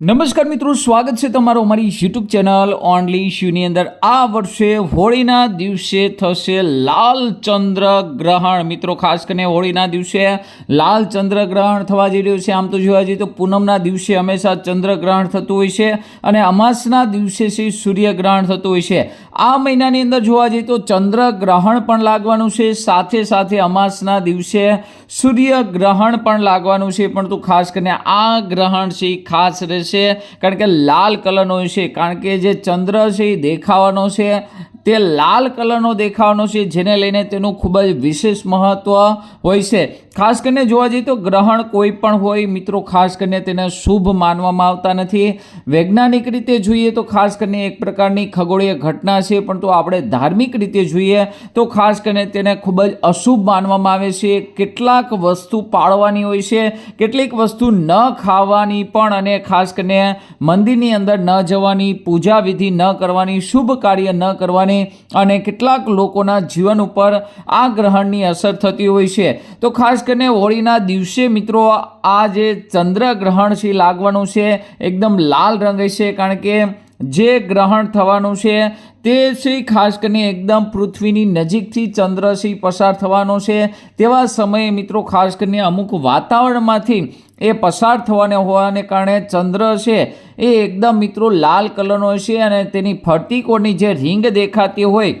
નમસ્કાર મિત્રો, સ્વાગત છે તમારું અમારી યુટ્યુબ ચેનલ ઓનલી શ્યુની અંદર. આ વર્ષે હોળીના દિવસે થશે લાલ ચંદ્ર ગ્રહણ. મિત્રો, ખાસ કરીને હોળીના દિવસે લાલ ચંદ્ર ગ્રહણ થવા જઈ રહ્યું છે. આમ તો જોવા જઈએ તો પૂનમના દિવસે હંમેશા ચંદ્ર ગ્રહણ થતું હોય છે અને અમાસના દિવસે છે સૂર્યગ્રહણ થતું હોય છે. આ મહિનાની અંદર જોવા જઈએ તો ચંદ્ર ગ્રહણ પણ લાગવાનું છે, સાથે સાથે અમાસના દિવસે સૂર્યગ્રહણ પણ લાગવાનું છે. પરંતુ ખાસ કરીને આ ગ્રહણ છે ખાસ રહેશે કારણ કે લાલ કલરનો છે કારણ કે જે ચંદ્ર છે એ દેખાવાનો છે તે લાલ કલરનો દેખાવાનો છે, જેને લઈને તેનું ખૂબ જ વિશેષ મહત્ત્વ હોય છે. ખાસ કરીને જોવા જઈએ તો ગ્રહણ કોઈ પણ હોય, મિત્રો, ખાસ કરીને તેને શુભ માનવામાં આવતા નથી. વૈજ્ઞાનિક રીતે જોઈએ તો ખાસ કરીને એક પ્રકારની ખગોળીય ઘટના છે, પણ તો આપણે ધાર્મિક રીતે જોઈએ તો ખાસ કરીને તેને ખૂબ જ અશુભ માનવામાં આવે છે. કેટલાક વસ્તુ પાળવાની હોય છે, કેટલીક વસ્તુ ન ખાવાની પણ અને ખાસ કરીને મંદિરની અંદર ન જવાની પૂજા વિધિ ન કરવાની, શુભ કાર્ય ન કરવાની અને કેટલાક લોકોના જીવન ઉપર આ ગ્રહણની અસર થતી હોય છે. તો ખાસ કરીને હોળીના દિવસે મિત્રો આ જે ચંદ્ર ગ્રહણ છે લાગવાનું છે. એકદમ લાલ રંગે છે કારણ કે જે ગ્રહણ થવાનું છે તે શ્રી ખાસ કરીને એકદમ પૃથ્વીની નજીકથી ચંદ્ર છે પસાર થવાનો છે. તેવા સમયે મિત્રો ખાસ કરીને અમુક વાતાવરણમાંથી એ પસાર થવાને હોવાને કારણે ચંદ્ર છે એ એકદમ મિત્રો લાલ કલરનો છે અને તેની ફરતી કોરની જે રિંગ દેખાતી હોય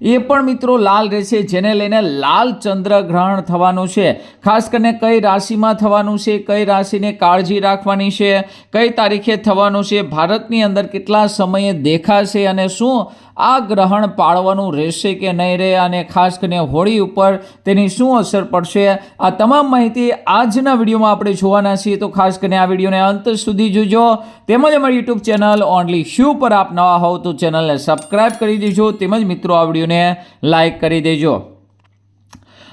એ પણ મિત્રો લાલ રહેશે, જેને લઈને લાલ ચંદ્ર ગ્રહણ થવાનું છે. ખાસ કરીને કઈ રાશિમાં થવાનું છે, કઈ રાશિને કાળજી રાખવાની છે, કઈ તારીખે થવાનું છે, ભારતની અંદર કેટલા સમયે દેખાશે અને શું આ ગ્રહણ પાળવાનું રહેશે કે નહીં રહે અને ખાસ કરીને હોળી ઉપર તેની શું અસર પડશે, આ તમામ માહિતી આજના વિડીયોમાં આપણે જોવાના છીએ. તો ખાસ કરીને આ વિડીયોને અંત સુધી જોજો. તેમજ અમારી યુટ્યુબ ચેનલ ઓનલી શ્યુ પર આપ નવા હોવ તો ચેનલને સબસ્ક્રાઈબ કરી દેજો. તેમજ મિત્રો, આ વિડીયોને લાઇક કરી દેજો.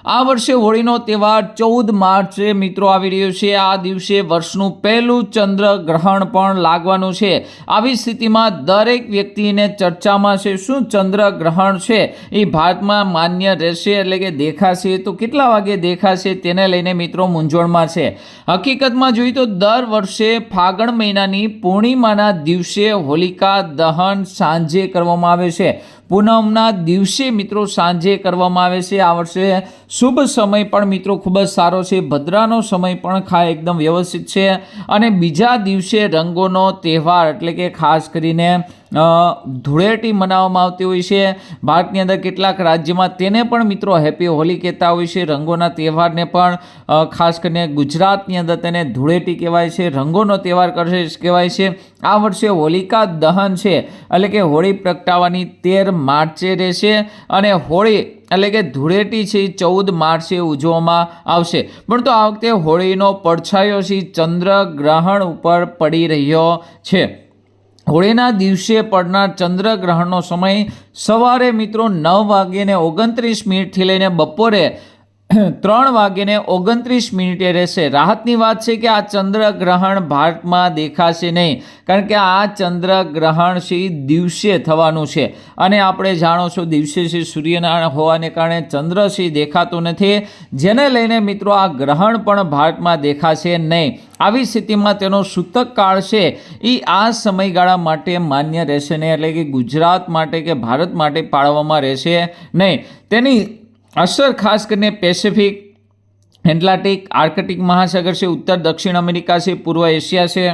આ વર્ષે હોળીનો તહેવાર ચૌદ માર્ચે મિત્રો આવી રહ્યો છે. આ દિવસે વર્ષનું પહેલું ચંદ્ર ગ્રહણ પણ લાગવાનું છે. આવી સ્થિતિમાં દરેક વ્યક્તિને ચર્ચામાં છે, શું ચંદ્ર ગ્રહણ છે? એ ભારતમાં માન્ય રહેશે એટલે કે દેખાશે? તો કેટલા વાગે દેખાશે તેને લઈને મિત્રો મૂંઝવણમાં છે. હકીકતમાં જોઈએ તો દર વર્ષે ફાગણ મહિનાની પૂર્ણિમાના દિવસે હોલિકા દહન સાંજે કરવામાં આવે છે. પૂનમના દિવસે મિત્રો સાંજે કરવામાં આવે છે. આ વર્ષે શુભ સમય પણ મિત્રો ખૂબ જ સારો છે. ભદ્રાનો સમય પણ ખા એકદમ વ્યવસ્થિત છે. અને બીજા દિવસે રંગોનો તહેવાર એટલે કે ખાસ કરીને ધૂળેટી મનાવવામાં આવતી હોય છે. ભારતની અંદર કેટલાક રાજ્યમાં તેને પણ મિત્રો હેપી હોલી કહેતા હોય છે. રંગોના તહેવારને પણ ખાસ કરીને ગુજરાતની અંદર તેને ધૂળેટી કહેવાય છે. રંગોનો તહેવાર કરશે કહેવાય છે. આ વર્ષે હોલિકા દહન છે. એટલે કે હોળી પ્રગટાવવાની તેર માર્ચે રહેશે અને હોળી, એટલે કે ધૂળેટી છે ચૌદ માર્ચે ઉજવવામાં આવશે. પણ તો આ વખતે હોળીનો પડછાયો છે. ચંદ્ર ગ્રહણ ઉપર પડી રહ્યો છે. હોળીના દિવસે પડનાર ચંદ્રગ્રહણનો સમય સવારે મિત્રો નવ વાગ્યે ઓગણત્રીસ મિનિટથી લઈને બપોરે ત્રણ વાગ્યે ઓગણત્રીસ મિનિટે રહેશે. રાહતની વાત છે કે આ ચંદ્રગ્રહણ ભારતમાં દેખાશે નહીં, કારણ કે આ ચંદ્રગ્રહણ છે ઈ દિવસે થવાનું છે. અને આપણે જાણો છો દિવસે છે સૂર્યનારાયણ હોવાને કારણે ચંદ્ર છે દેખાતો નથી. જેને લઈને મિત્રો આ ગ્રહણ પણ ભારતમાં દેખાશે નહીં. આવી સ્થિતિમાં તેનો સૂતક કાળ છે એ આ સમયગાળા માટે માન્ય રહેશે નહીં, એટલે કે ગુજરાત માટે કે ભારત માટે પાળવામાં રહેશે નહીં. તેની અસર ખાસ કરીને પેસિફિક એટલાન્ટિક આર્કટિક મહાસાગર છે, ઉત્તર, દક્ષિણ અમેરિકા છે, પૂર્વ એશિયા છે,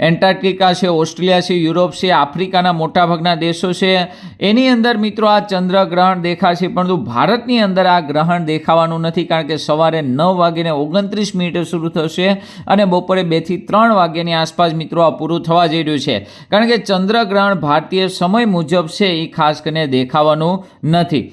એન્ટાર્કટિકા છે, ઓસ્ટ્રેલિયા છે, યુરોપ છે, આફ્રિકાના મોટાભાગના દેશો છે. એની અંદર મિત્રો આ ચંદ્રગ્રહણ દેખાશે, પરંતુ ભારતની અંદર આ ગ્રહણ દેખાવાનું નથી, કારણ કે સવારે નવ વાગ્યાને ઓગણત્રીસ મિનિટે શરૂ થશે અને બપોરે બેથી ત્રણ વાગ્યાની આસપાસ મિત્રો આ પૂરું થવા જઈ રહ્યું છે. કારણ કે ચંદ્રગ્રહણ ભારતીય સમય મુજબ છે, એ ખાસ કરીને દેખાવાનું નથી.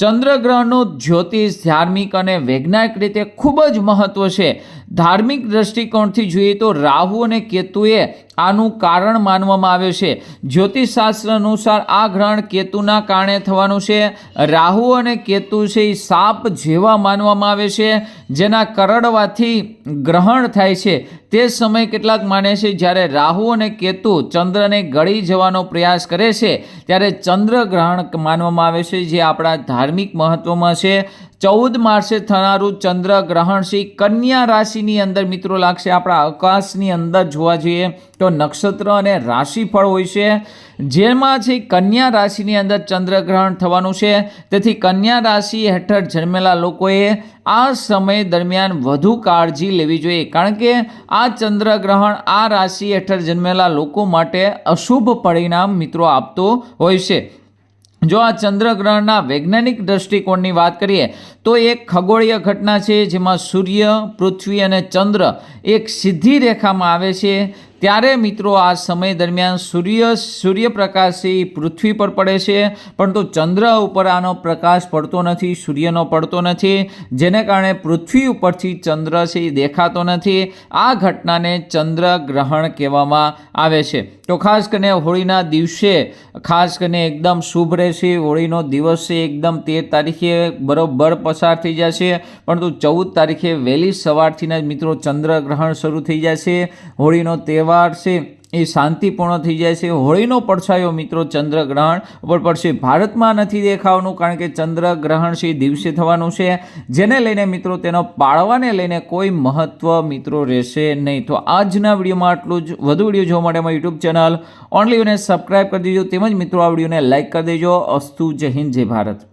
ચંદ્રગ્રહણનું જ્યોતિષ ધાર્મિક અને વૈજ્ઞાનિક રીતે ખૂબ જ મહત્વ છે. ધાર્મિક દ્રષ્ટિકોણથી જોઈએ તો રાહુ અને કેતુએ આનું કારણ માનવામાં આવે છે. જ્યોતિષશાસ્ત્ર અનુસાર આ ગ્રહણ કેતુના કારણે થવાનું છે. રાહુ અને કેતુ છે એ સાપ જેવા માનવામાં આવે છે, જેના કરડવાથી ગ્રહણ થાય છે. તે સમય કેટલાક માને છે, જ્યારે રાહુ અને કેતુ ચંદ્રને ગળી જવાનો પ્રયાસ કરે છે, ત્યારે ચંદ્ર ગ્રહણ માનવામાં આવે છે, જે આપણા ધાર્મિક મહત્ત્વમાં છે. ચૌદ માર્ચે થનારું ચંદ્રગ્રહણ છે કન્યા રાશિની અંદર મિત્રો લાગશે. આપણા આકાશની અંદર જોવા જઈએ તો નક્ષત્ર અને રાશિફળ હોય છે. જેમાં છે કન્યા રાશિની અંદર ચંદ્રગ્રહણ થવાનું છે. તેથી કન્યા રાશિ હેઠળ જન્મેલા લોકોએ આ સમય દરમિયાન વધુ કાળજી લેવી જોઈએ. કારણ કે આ ચંદ્રગ્રહણ આ રાશિ હેઠળ જન્મેલા લોકો માટે અશુભ પરિણામ મિત્રો આપતો હોય છે. જો આ ચંદ્રગ્રહણના વૈજ્ઞાનિક દૃષ્ટિકોણની વાત કરીએ, તો એક ખગોળીય ઘટના છે જેમાં સૂર્ય, પૃથ્વી અને ચંદ્ર એક સીધી રેખામાં આવે છે. ત્યારે મિત્રો આ સમય દરમિયાન સૂર્ય, સૂર્યપ્રકાશી પૃથ્વી પર પડે છે, પરંતુ ચંદ્ર ઉપર આનો પ્રકાશ પડતો નથી, સૂર્યનો પડતો નથી, જેને કારણે પૃથ્વી ઉપરથી ચંદ્ર છે એ દેખાતો નથી. આ ઘટનાને ચંદ્રગ્રહણ કહેવામાં આવે છે. તો ખાસ કરીને હોળીના દિવસે, ખાસ કરીને એકદમ શુભ રહેશે, હોળીનો દિવસ છે, એકદમ તેર તારીખે બરોબર પસાર થઈ જશે, પરંતુ ચૌદ તારીખે વહેલી સવારથી જ મિત્રો ચંદ્રગ્રહણ શરૂ થઈ જશે. હોળીનો તહેવાર છે, એ શાંતિપૂર્ણ થઈ જાય છે. હોળીનો પડછાયો મિત્રો ચંદ્રગ્રહણ ઉપર પડશે. ભારતમાં નથી દેખાવાનું કારણ કે ચંદ્રગ્રહણ છે દિવસે થવાનું છે. જેને લઈને મિત્રો તેનો પાળવાને લઈને કોઈ મહત્ત્વ મિત્રો રહેશે નહીં. તો આજના વિડીયોમાં આટલું જ. વધુ વીડિયો જોવા માટે અમારી યુટ્યુબ ચેનલ ઓનલી અને સબસ્ક્રાઈબ કરી દેજો. તેમજ મિત્રો આ વિડીયોને લાઇક કરી દેજો. અસ્તુ જય હિન્દ, જય ભારત.